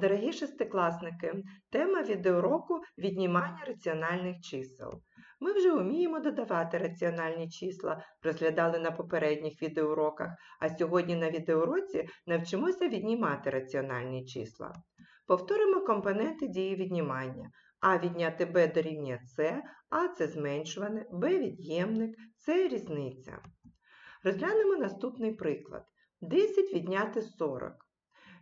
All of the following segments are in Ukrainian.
Дорогі шестикласники, тема відеоуроку віднімання раціональних чисел. Ми вже вміємо додавати раціональні числа, розглядали на попередніх відеоуроках, а сьогодні на відеоуроці навчимося віднімати раціональні числа. Повторимо компоненти дії віднімання. А відняти b дорівнює c, а це зменшуване, b від'ємник, c різниця. Розглянемо наступний приклад. 10 відняти 40.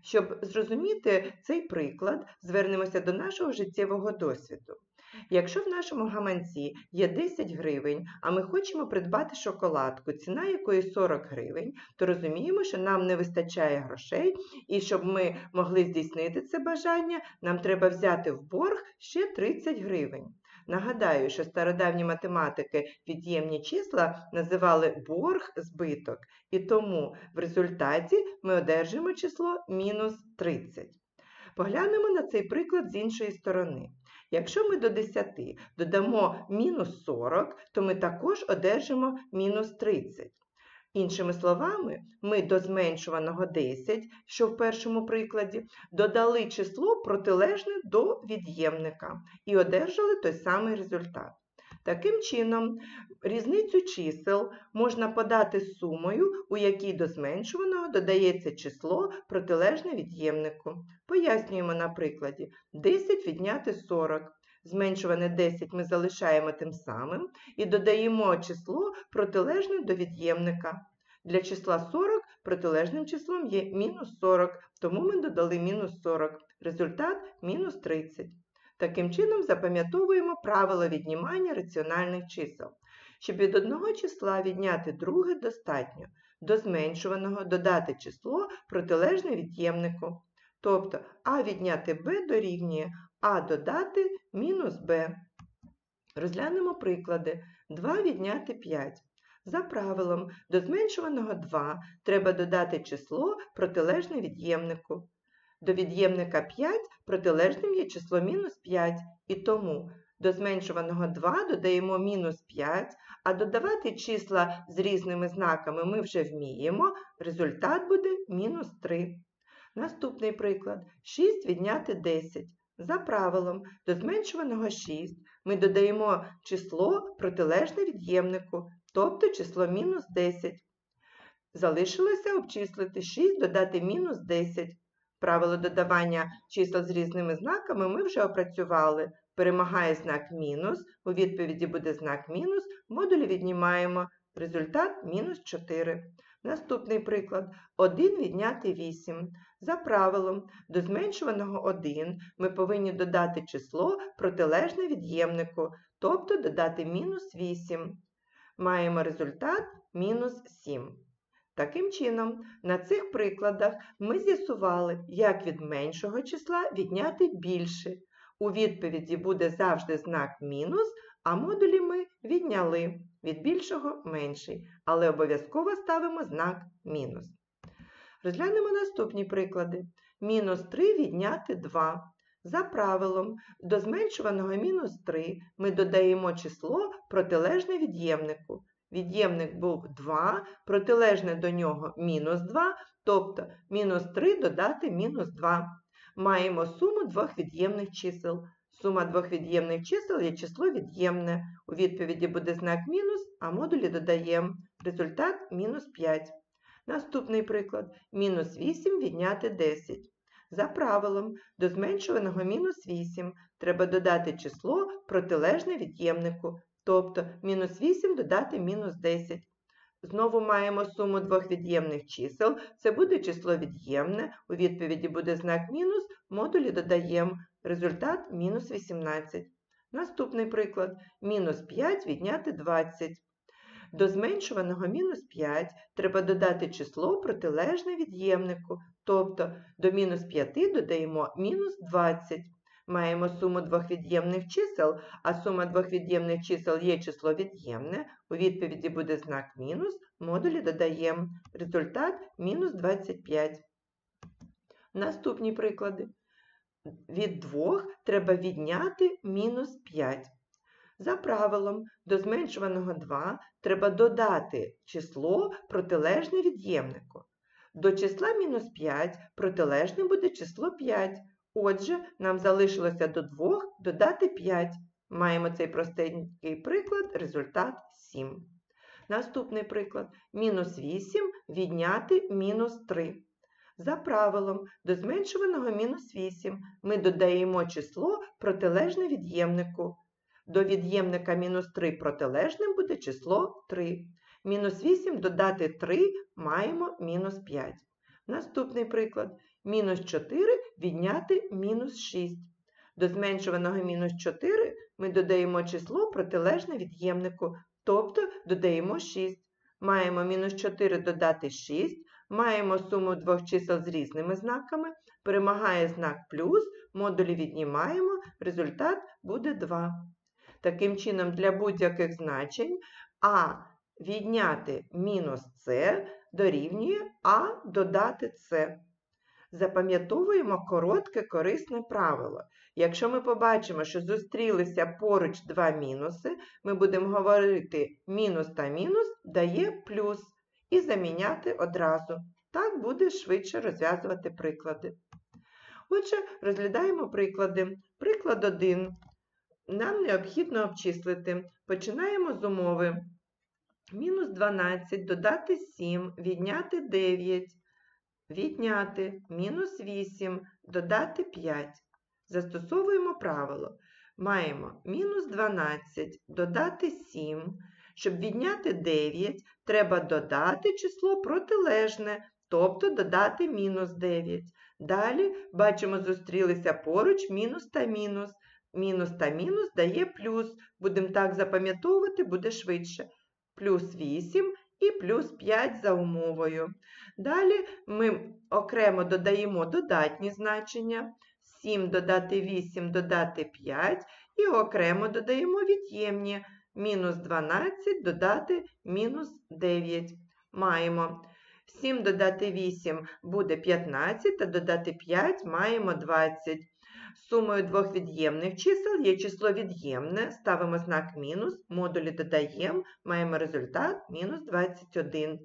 Щоб зрозуміти цей приклад, звернемося до нашого життєвого досвіду. Якщо в нашому гаманці є 10 гривень, а ми хочемо придбати шоколадку, ціна якої 40 гривень, то розуміємо, що нам не вистачає грошей, і щоб ми могли здійснити це бажання, нам треба взяти в борг ще 30 гривень. Нагадаю, що стародавні математики від'ємні числа називали борг збиток, і тому в результаті ми одержимо число мінус 30. Поглянемо на цей приклад з іншої сторони. Якщо ми до 10 додамо мінус 40, то ми також одержимо мінус 30. Іншими словами, ми до зменшуваного 10, що в першому прикладі, додали число протилежне до від'ємника і одержали той самий результат. Таким чином, різницю чисел можна подати сумою, у якій до зменшуваного додається число протилежне від'ємнику. Пояснюємо на прикладі 10 відняти 40. Зменшуване 10 ми залишаємо тим самим і додаємо число протилежне до від'ємника. Для числа 40 протилежним числом є мінус 40, тому ми додали мінус 40. Результат мінус 30. Таким чином запам'ятовуємо правило віднімання раціональних чисел. Щоб від одного числа відняти друге достатньо до зменшуваного додати число протилежне від'ємнику. Тобто а відняти b дорівнює а додати мінус b. Розглянемо приклади. 2 відняти 5. За правилом, до зменшуваного 2 треба додати число протилежне від'ємнику. До від'ємника 5 протилежним є число мінус 5, і тому до зменшуваного 2 додаємо мінус 5, а додавати числа з різними знаками ми вже вміємо, результат буде мінус 3. Наступний приклад 6 відняти 10. За правилом, до зменшуваного 6 ми додаємо число протилежне від'ємнику, тобто число мінус 10. Залишилося обчислити 6 додати мінус 10. Правило додавання чисел з різними знаками ми вже опрацювали. Перемагає знак мінус, у відповіді буде знак мінус, модулі віднімаємо. Результат мінус 4. Наступний приклад 1 відняти 8. За правилом, до зменшуваного 1 ми повинні додати число протилежне від'ємнику, тобто додати мінус 8. Маємо результат мінус 7. Таким чином, на цих прикладах ми з'ясували, як від меншого числа відняти більше. У відповіді буде завжди знак мінус, а модулі ми відняли від більшого менший, але обов'язково ставимо знак мінус. Розглянемо наступні приклади. Мінус 3 відняти 2. За правилом, до зменшуваного мінус 3 ми додаємо число протилежне від'ємнику. Від'ємник був 2, протилежне до нього мінус 2, тобто мінус 3 додати мінус 2. Маємо суму двох від'ємних чисел. Сума двох від'ємних чисел є число від'ємне. У відповіді буде знак мінус, а модулі додаємо. Результат мінус 5. Наступний приклад. Мінус 8 відняти 10. За правилом, до зменшуваного мінус 8 треба додати число протилежне від'ємнику, тобто мінус 8 додати мінус 10. Знову маємо суму двох від'ємних чисел. Це буде число від'ємне, у відповіді буде знак мінус, модулі додаємо. Результат мінус 18. Наступний приклад. Мінус 5 відняти 20. До зменшуваного мінус 5 треба додати число протилежне від'ємнику, тобто до мінус 5 додаємо мінус 20. Маємо суму двох від'ємних чисел, а сума двох від'ємних чисел є число від'ємне. У відповіді буде знак мінус, модулі додаємо. Результат мінус 25. Наступні приклади. Від 2 треба відняти мінус 5. За правилом, до зменшуваного 2 треба додати число протилежне від'ємнику. До числа мінус 5 протилежне буде число 5. Отже, нам залишилося до 2 додати 5. Маємо цей простенький приклад, результат 7. Наступний приклад. Мінус 8 відняти мінус 3. За правилом, до зменшуваного мінус 8 ми додаємо число протилежне від'ємнику. До від'ємника мінус 3 протилежним буде число 3. Мінус 8 додати 3 маємо мінус 5. Наступний приклад. Мінус 4 відняти мінус 6. До зменшуваного мінус 4 ми додаємо число протилежне від'ємнику, тобто додаємо 6. Маємо мінус 4 додати 6, маємо суму двох чисел з різними знаками, перемагає знак плюс, модулі віднімаємо, результат буде 2. Таким чином, для будь-яких значень А відняти мінус С дорівнює А додати С. Запам'ятовуємо коротке корисне правило. Якщо ми побачимо, що зустрілися поруч два мінуси, ми будемо говорити мінус та мінус дає плюс і заміняти одразу. Так буде швидше розв'язувати приклади. Отже, розглядаємо приклади. Приклад 1. Нам необхідно обчислити. Починаємо з умови. Мінус 12 додати 7, відняти 9, відняти мінус 8, додати 5. Застосовуємо правило. Маємо мінус 12 додати 7. Щоб відняти 9, треба додати число протилежне, тобто додати мінус 9. Далі, бачимо, зустрілися поруч мінус та мінус. Мінус та мінус дає плюс. Будемо так запам'ятовувати, буде швидше. Плюс 8 і плюс 5 за умовою. Далі ми окремо додаємо додатні значення. 7 додати 8 додати 5 і окремо додаємо від'ємні. Мінус 12 додати мінус 9. Маємо 7 додати 8 буде 15, а додати 5 маємо 20. Сумою двох від'ємних чисел є число від'ємне, ставимо знак мінус, модулі додаємо, маємо результат мінус 21.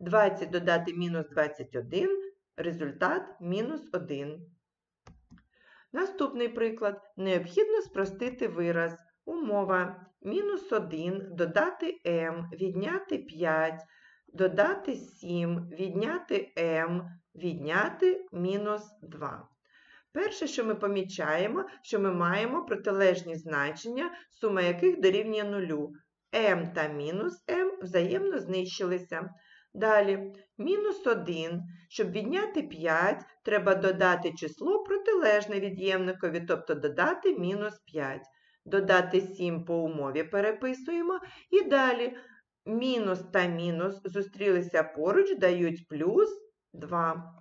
20 додати мінус 21, результат мінус 1. Наступний приклад. Необхідно спростити вираз. Умова мінус 1 додати m, відняти 5, додати 7, відняти m, відняти мінус 2. Перше, що ми помічаємо, що ми маємо протилежні значення, сума яких дорівнює нулю. m та мінус m взаємно знищилися. Далі, мінус 1. Щоб відняти 5, треба додати число протилежне від'ємникові, тобто додати мінус 5. Додати 7 по умові переписуємо. І далі мінус та мінус зустрілися поруч, дають плюс 2.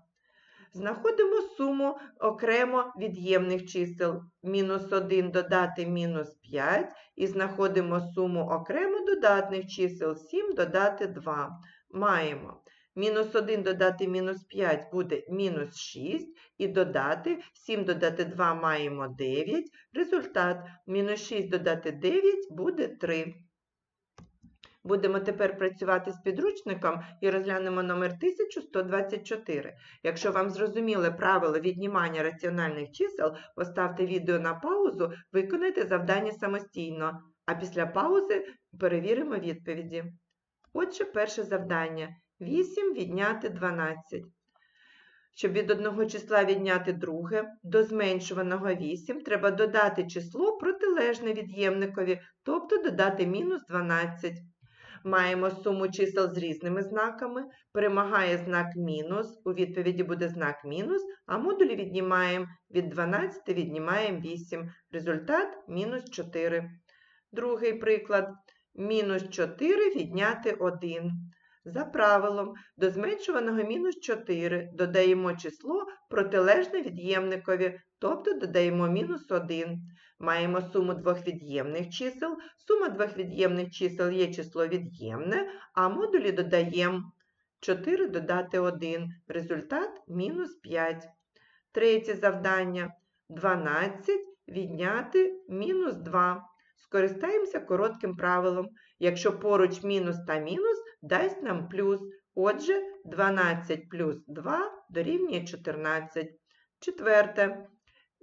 Знаходимо суму окремо від'ємних чисел. Мінус 1 додати мінус 5. І знаходимо суму окремо додатних чисел 7 додати 2 маємо мінус 1 додати мінус 5 буде мінус 6, і додати 7 додати 2 маємо 9. Результат мінус 6 додати 9 буде 3. Будемо тепер працювати з підручником і розглянемо номер 1124. Якщо вам зрозуміле правило віднімання раціональних чисел, поставте відео на паузу, виконайте завдання самостійно, а після паузи перевіримо відповіді. Отже, перше завдання 8 відняти 12. Щоб від одного числа відняти друге, до зменшуваного 8 треба додати число протилежне від'ємникові, тобто додати мінус 12. Маємо суму чисел з різними знаками, перемагає знак мінус, у відповіді буде знак мінус, а модулі віднімаємо від 12 віднімаємо 8. Результат мінус 4. Другий приклад. Мінус 4 відняти 1. За правилом, до зменшуваного мінус 4 додаємо число протилежне від'ємникові, тобто додаємо мінус 1. Маємо суму двох від'ємних чисел. Сума двох від'ємних чисел є число від'ємне, а модулі додаємо 4 додати 1. Результат мінус 5. Третє завдання 12 відняти мінус 2. Скористаємося коротким правилом. Якщо поруч мінус та мінус, дасть нам плюс. Отже, 12 плюс 2 дорівнює 14. Четверте.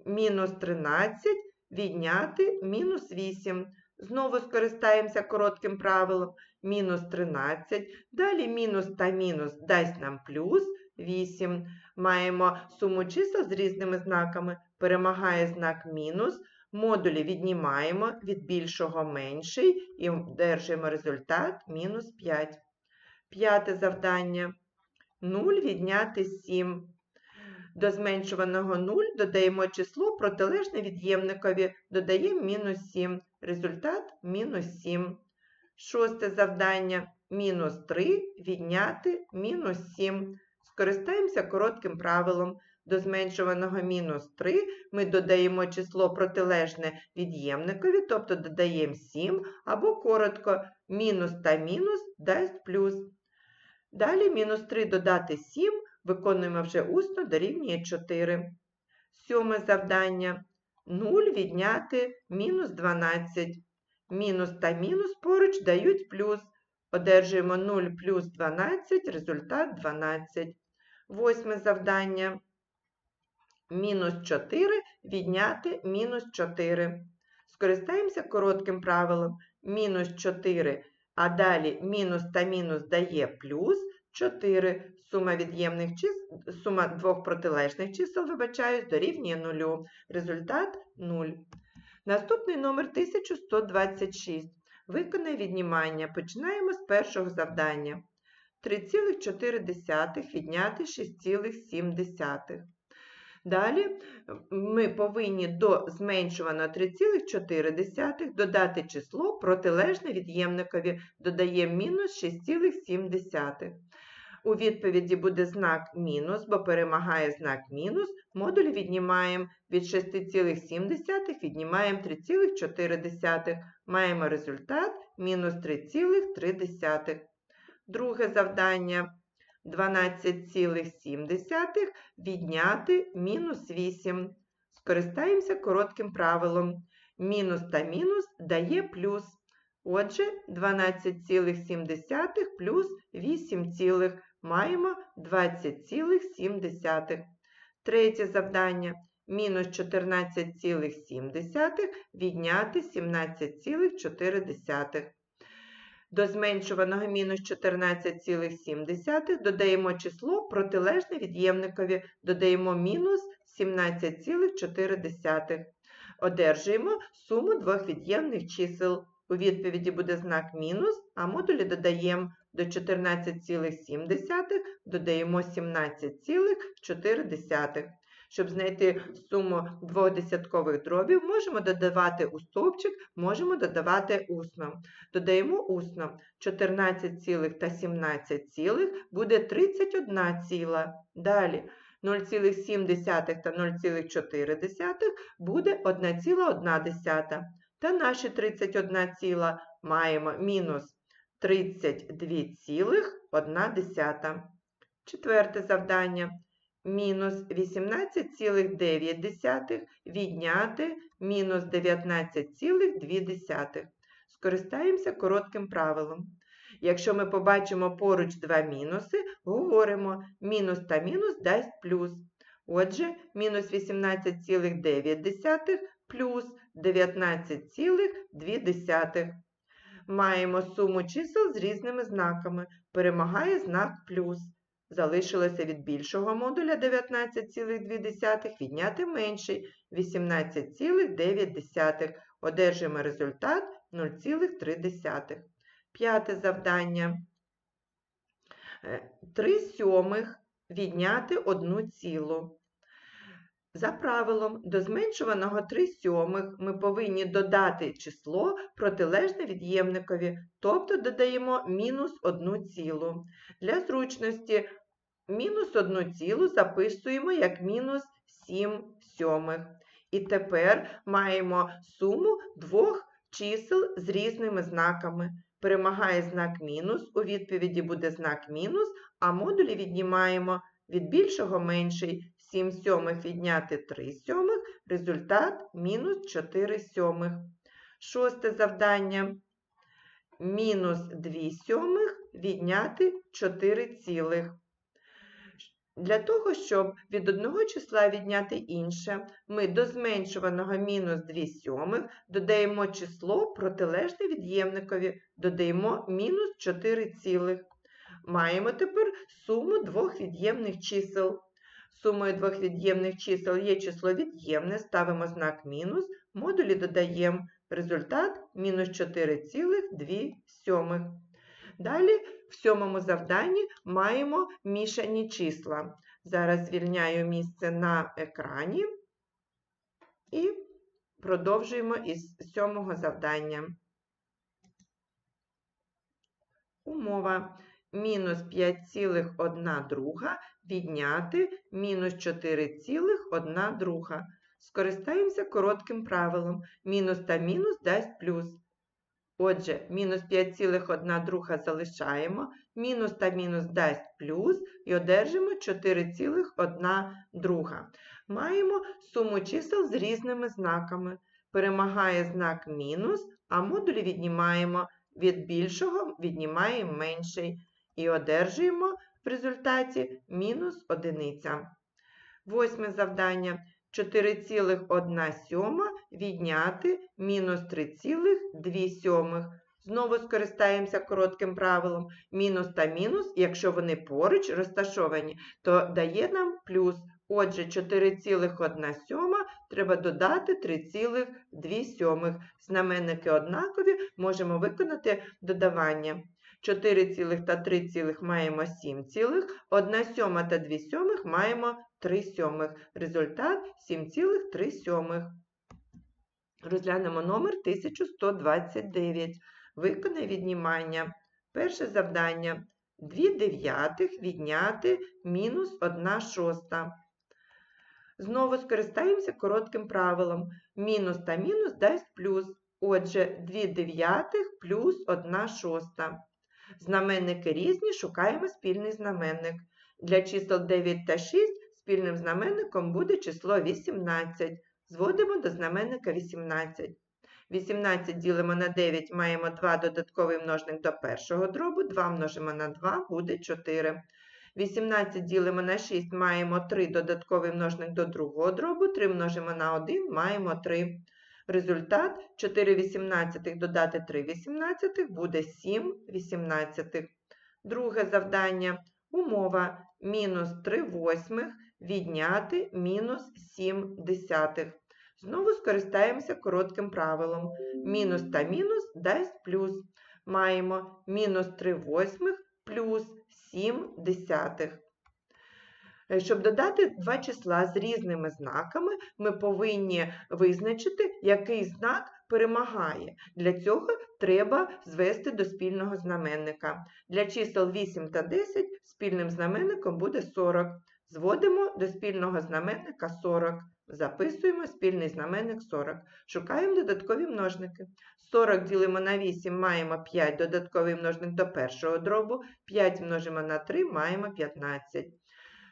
мінус 13 відняти мінус 8. Знову скористаємося коротким правилом. Мінус 13. Далі мінус та мінус дасть нам плюс 8. Маємо суму чисел з різними знаками. Перемагає знак мінус. Модулі віднімаємо від більшого менший і одержуємо результат мінус 5. П'яте завдання. 0 відняти 7. До зменшуваного 0 додаємо число протилежне від'ємникові, додаємо мінус 7. Результат мінус 7. Шосте завдання. Мінус 3 відняти мінус 7. Скористаємося коротким правилом. До зменшуваного мінус 3 ми додаємо число протилежне від'ємникові, тобто додаємо 7, або коротко мінус та мінус дасть плюс. Далі мінус 3 додати 7 виконуємо вже усно дорівнює 4. Сьоме завдання. 0 відняти мінус 12. Мінус та мінус поруч дають плюс. Одержуємо 0 плюс 12, результат 12. Восьме завдання. Мінус 4 відняти мінус 4. Скористаємося коротким правилом. Мінус 4, а далі мінус та мінус дає плюс 4. Сума від'ємних чисел, сума двох протилежних чисел, вибачаюсь, дорівнює 0. Результат 0. Наступний номер 1126. Виконай віднімання. Починаємо з першого завдання. 3,4 відняти 6,7. Далі ми повинні до зменшуваного 3,4 додати число протилежне від'ємникові, додаємо мінус 6,7. У відповіді буде знак мінус, бо перемагає знак мінус. Модуль віднімаємо від 6,7, віднімаємо 3,4. Маємо результат мінус 3,3. Друге завдання. 12,7 відняти мінус 8. Скористаємося коротким правилом. Мінус та мінус дає плюс. Отже, 12,7 плюс 8, цілих. Маємо 20,7. Третє завдання. Мінус 14,7 відняти 17,4. До зменшуваного мінус 14,7 додаємо число протилежне від'ємникові, додаємо мінус 17,4. Одержуємо суму двох від'ємних чисел. У відповіді буде знак мінус, а модулі додаємо до 14,7 додаємо 17,4. Щоб знайти суму двох десяткових дробів, можемо додавати у стовпчик, можемо додавати усно. Додаємо усно 14 цілих та 17 цілих буде 31 ціла. Далі 0,7 та 0,4 буде 1,1. Та наші 31 ціла маємо мінус 32,1. Четверте завдання мінус 18,9 відняти мінус 19,2. Скористаємося коротким правилом. Якщо ми побачимо поруч два мінуси, говоримо мінус та мінус дасть плюс. Отже, мінус 18,9 плюс 19,2. Маємо суму чисел з різними знаками. Перемагає знак плюс. Залишилося від більшого модуля 19,2 відняти менший 18,9. Одержимо результат 0,3. П'яте завдання. 3 сьомих відняти 1 цілу. За правилом, до зменшуваного 3 сьомих ми повинні додати число протилежне від'ємникові, тобто додаємо мінус 1 цілу. Для зручності мінус 1 цілу записуємо як мінус 7 сьомих. І тепер маємо суму двох чисел з різними знаками. Перемагає знак мінус, у відповіді буде знак мінус, а модулі віднімаємо від більшого менший 7 сьомих відняти 3 сьомих, результат мінус 4 сьомих. Шосте завдання. Мінус 2 сьомих відняти 4 цілих. Для того, щоб від одного числа відняти інше, ми до зменшуваного мінус 2 сьомих додаємо число протилежне від'ємникові, додаємо мінус 4 цілих. Маємо тепер суму двох від'ємних чисел. Сумою двох від'ємних чисел є число від'ємне, ставимо знак мінус, модулі додаємо результат мінус 4,2. Далі в сьомому завданні маємо мішані числа. Зараз звільняю місце на екрані і продовжуємо із сьомого завдання. Умова мінус 5,1 друга відняти мінус 4,1 друга. Скористаємося коротким правилом. Мінус та мінус дасть плюс. Отже, мінус 5,1 друга залишаємо, мінус та мінус дасть плюс і одержимо 4,1 друга. Маємо суму чисел з різними знаками. Перемагає знак мінус, а модулі віднімаємо від більшого, віднімаємо менший. І одержуємо в результаті мінус одиниця. Восьме завдання. 4,1 сьома відняти мінус 3,2 сьомих. Знову скористаємося коротким правилом. Мінус та мінус, якщо вони поруч розташовані, то дає нам плюс. Отже, 4,1 сьома треба додати 3,2 сьомих. Знаменники однакові, можемо виконати додавання. 4 цілих та 3 цілих маємо 7 цілих, 1 сьома та 2 сьомих маємо 3 сьомих. Результат 7,3 сьомих. Розглянемо номер 1129. Виконай віднімання. Перше завдання. 2 дев'ятих відняти мінус 1 шоста. Знову скористаємося коротким правилом. Мінус та мінус дасть плюс. Отже, 2 дев'ятих плюс 1 шоста. Знаменники різні, шукаємо спільний знаменник. Для чисел 9 та 6 спільним знаменником буде число 18. Зводимо до знаменника 18. 18 ділимо на 9, маємо 2 додатковий множник до першого дробу, 2 множимо на 2 буде 4. 18 ділимо на 6, маємо 3 додатковий множник до другого дробу, 3 множимо на 1, маємо 3. Результат 4 вісімнадцятих додати 3 вісімнадцятих буде 7 вісімнадцятих. Друге завдання. Умова мінус 3 восьмих відняти мінус 7 десятих. Знову скористаємося коротким правилом. Мінус та мінус дасть плюс. Маємо мінус 3 восьмих плюс 7 десятих. Е, Щоб додати два числа з різними знаками, ми повинні визначити, який знак перемагає. Для цього треба звести до спільного знаменника. Для чисел 8 та 10 спільним знаменником буде 40. Зводимо до спільного знаменника 40. Записуємо спільний знаменник 40. Шукаємо додаткові множники. 40 ділимо на 8, маємо 5 додатковий множник до першого дробу, 5 множимо на 3, маємо 15.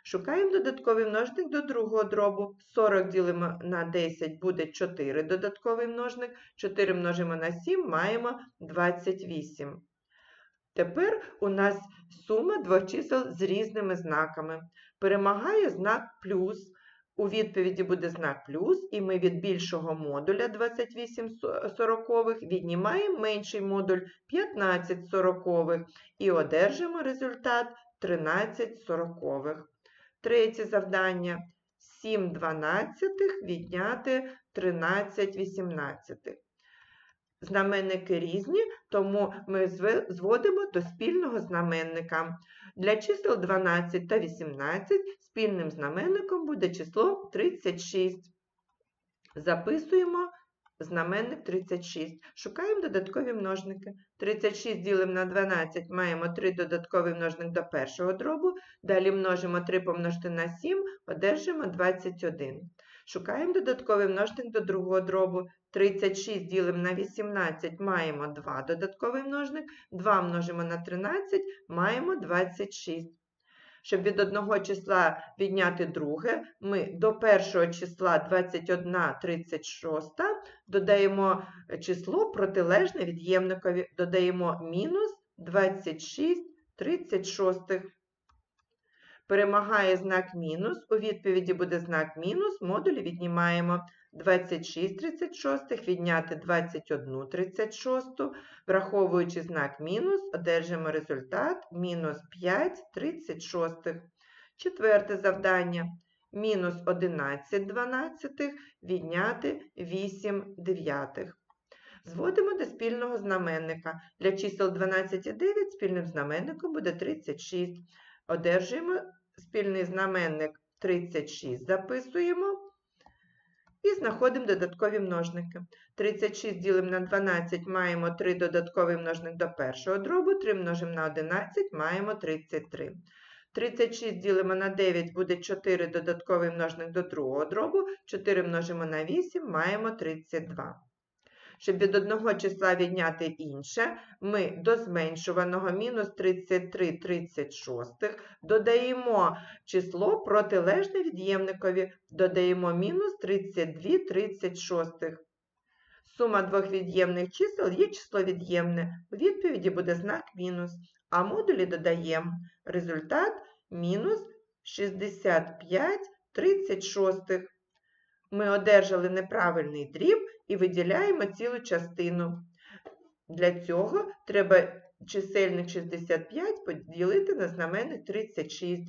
Шукаємо додатковий множник до другого дробу. 40 ділимо на 10 буде 4 додатковий множник. 4 множимо на 7 маємо 28. Тепер у нас сума двох чисел з різними знаками. Перемагає знак плюс. У відповіді буде знак плюс, і ми від більшого модуля 28 сорокових віднімаємо менший модуль 15 сорокових і одержимо результат 13 сорокових. Третє завдання 7 дванадцятих відняти 13 вісімнадцятих. Знаменники різні, тому ми зводимо до спільного знаменника. Для чисел 12 та 18 спільним знаменником буде число 36. Записуємо знаменник 36. Шукаємо додаткові множники. 36 ділимо на 12, маємо 3 додатковий множник до першого дробу. Далі множимо 3 помножити на 7, одержимо 21. Шукаємо додатковий множник до другого дробу. 36 ділимо на 18, маємо 2 додатковий множник. 2 множимо на 13, маємо 26. Щоб від одного числа відняти друге, ми до першого числа 21 36 додаємо число протилежне від'ємникові, додаємо мінус 26 36. Перемагає знак мінус. У відповіді буде знак мінус. Модулі віднімаємо 26 36, відняти 21 36. Враховуючи знак мінус, одержимо результат мінус 5 36. Четверте завдання. Мінус 11 дванадцятих відняти 8 дев'ятих. Зводимо до спільного знаменника. Для чисел 12 і 9 спільним знаменником буде 36. Одержуємо спільний знаменник 36, записуємо і знаходимо додаткові множники. 36 ділимо на 12, маємо 3 додатковий множник до першого дробу, 3 множимо на 11, маємо 33. 36 ділимо на 9, буде 4 додатковий множник до другого дробу, 4 множимо на 8, маємо 32. Щоб від одного числа відняти інше, ми до зменшуваного мінус 33 36 додаємо число протилежне від'ємникові, додаємо мінус 32 36. Сума двох від'ємних чисел є число від'ємне. У відповіді буде знак мінус. А модулі додаємо результат мінус 65 36. Ми одержали неправильний дріб і виділяємо цілу частину. Для цього треба чисельник 65 поділити на знаменник 36.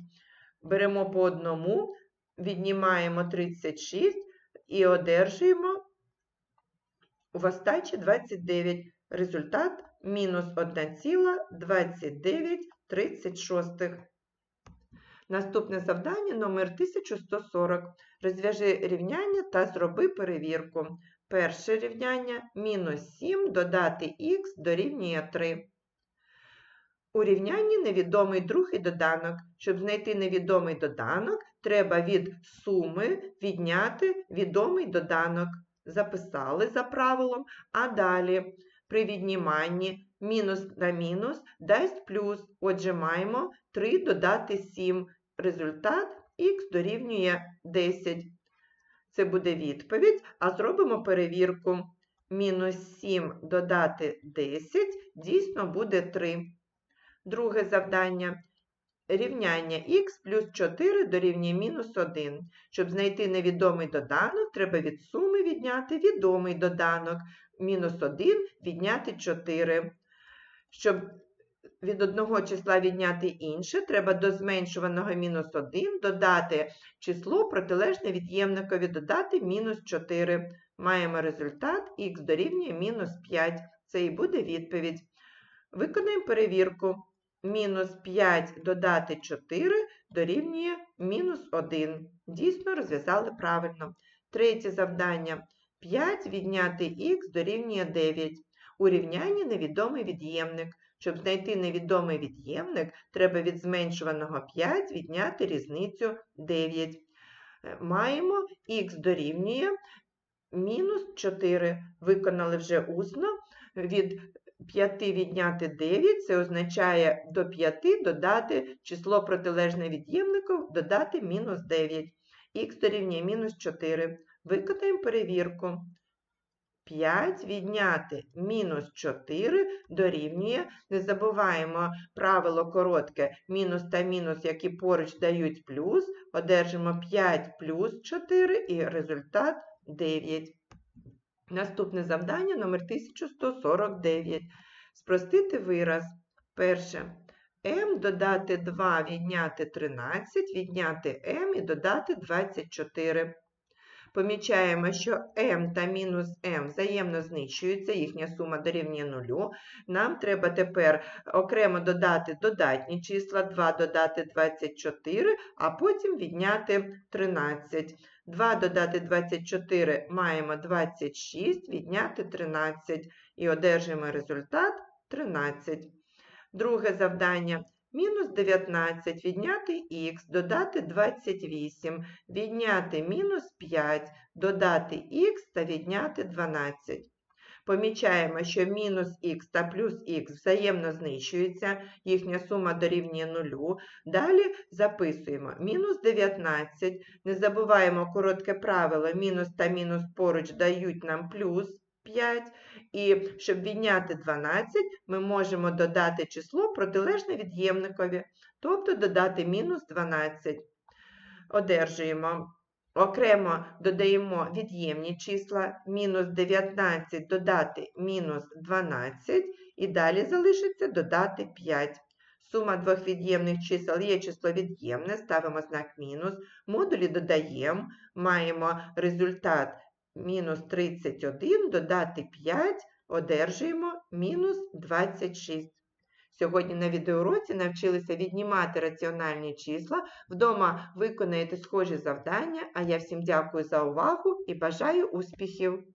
Беремо по одному, віднімаємо 36 і одержуємо в остачі 29. Результат мінус 1,2936. Наступне завдання номер 1140. Розв'яжи рівняння та зроби перевірку. Перше рівняння мінус 7 додати х дорівнює 3. У рівнянні невідомий другий доданок. Щоб знайти невідомий доданок, треба від суми відняти відомий доданок. Записали за правилом, а далі при відніманні мінус на мінус дасть плюс. Отже, маємо 3 додати 7. Результат х дорівнює 10. Це буде відповідь, а зробимо перевірку. Мінус 7 додати 10 дійсно буде 3. Друге завдання. Рівняння х плюс 4 дорівнює мінус 1. Щоб знайти невідомий доданок, треба від суми відняти відомий доданок. Мінус 1 відняти 4. Щоб від одного числа відняти інше, треба до зменшуваного мінус 1 додати число протилежне від'ємникові, додати мінус 4. Маємо результат х дорівнює мінус 5. Це і буде відповідь. Виконаємо перевірку. Мінус 5 додати 4 дорівнює мінус 1. Дійсно розв'язали правильно. Третє завдання. 5 відняти х дорівнює 9. У рівнянні невідомий від'ємник. Щоб знайти невідомий від'ємник, треба від зменшуваного 5 відняти різницю 9. Е, маємо х дорівнює мінус 4. Виконали вже усно. Від 5 відняти 9, це означає до 5 додати число протилежне від'ємнику, додати мінус 9. Х дорівнює мінус 4. Виконаємо перевірку. 5 відняти мінус 4 дорівнює. Не забуваємо правило коротке мінус та мінус, які поруч дають плюс. Одержимо 5 плюс 4 і результат 9. Наступне завдання номер 1149. Спростити вираз. Перше. m додати 2 відняти 13, відняти m і додати 24. Помічаємо, що m та мінус m взаємно знищуються, їхня сума дорівнює 0. Нам треба тепер окремо додати додатні числа, 2 додати 24, а потім відняти 13. 2 додати 24 маємо 26, відняти 13 і одержимо результат 13. Друге завдання. Мінус 19 відняти х, додати 28, відняти мінус 5, додати х та відняти 12. Помічаємо, що мінус х та плюс х взаємно знищуються, їхня сума дорівнює 0. Далі записуємо мінус 19. Не забуваємо коротке правило, мінус та мінус поруч дають нам плюс. 5. І щоб відняти 12, ми можемо додати число протилежне від'ємникові, тобто додати мінус 12. Одержуємо. Окремо додаємо від'ємні числа, мінус 19 додати мінус 12, і далі залишиться додати 5. Сума двох від'ємних чисел є число від'ємне, ставимо знак мінус, модулі додаємо, маємо результат мінус 31, додати 5, одержуємо мінус 26. Сьогодні на відеоуроці навчилися віднімати раціональні числа. Вдома виконаєте схожі завдання, а я всім дякую за увагу і бажаю успіхів!